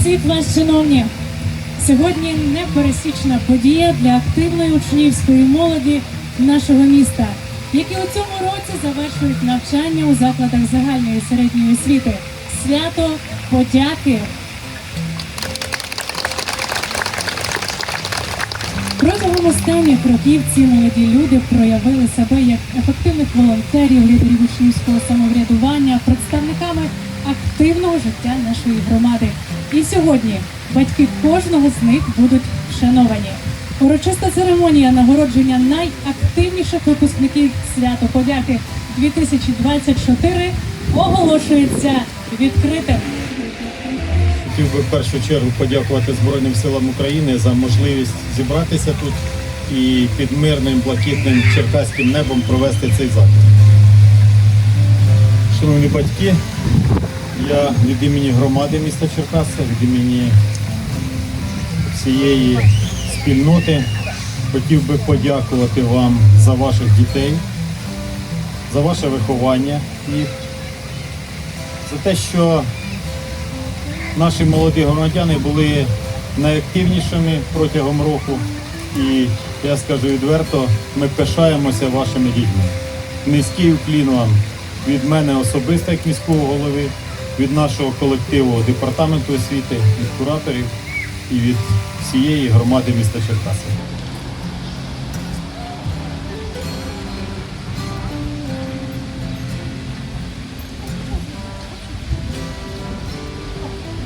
всіх вас, шановні! Сьогодні непересічна подія для активної учнівської молоді нашого міста, які у цьому році завершують навчання у закладах загальної середньої освіти. Свято подяки. Протягом останніх років ці молоді люди проявили себе як ефективних волонтерів, лідерів учнівського самоврядування, представниками активного життя нашої громади. І сьогодні батьки кожного з них будуть вшановані. Урочиста церемонія нагородження найактивніших випускників свято подяки 2024 оголошується відкритим. Хотів би в першу чергу подякувати Збройним силам України за можливість зібратися тут і під мирним блакитним черкаським небом провести цей захід. Шановні батьки, я від імені громади міста Черкаса, від імені всієї спільноти хотів би подякувати вам за ваших дітей, за ваше виховання їх, за те, що наші молоді громадяни були найактивнішими протягом року. І я скажу відверто, ми пишаємося вашими дітьми. Низький уклін вам від мене особисто, як міського голови, від нашого колективу департаменту освіти, від кураторів і від всієї громади міста Черкаси.